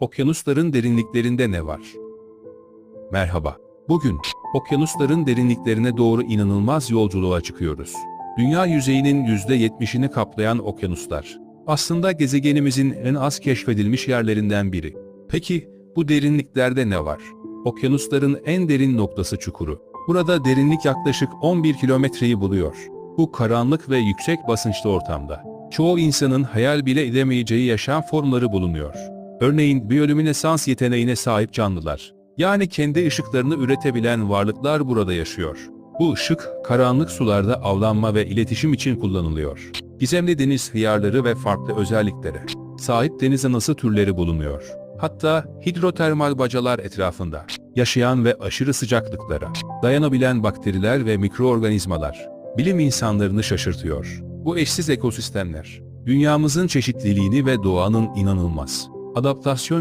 Okyanusların derinliklerinde ne var? Merhaba. Bugün okyanusların derinliklerine doğru inanılmaz yolculuğa çıkıyoruz. Dünya yüzeyinin %70'ini kaplayan okyanuslar. Aslında gezegenimizin en az keşfedilmiş yerlerinden biri. Peki bu derinliklerde ne var? Okyanusların en derin noktası çukuru. Burada derinlik yaklaşık 11 kilometreyi buluyor. Bu karanlık ve yüksek basınçlı ortamda. Çoğu insanın hayal bile edemeyeceği yaşam formları bulunuyor. Örneğin biyolüminesans yeteneğine sahip canlılar. Yani kendi ışıklarını üretebilen varlıklar burada yaşıyor. Bu ışık, karanlık sularda avlanma ve iletişim için kullanılıyor. Gizemli deniz hıyarları ve farklı özelliklere sahip deniz anası türleri bulunuyor. Hatta hidrotermal bacalar etrafında yaşayan ve aşırı sıcaklıklara dayanabilen bakteriler ve mikroorganizmalar bilim insanlarını şaşırtıyor. Bu eşsiz ekosistemler dünyamızın çeşitliliğini ve doğanın inanılmaz adaptasyon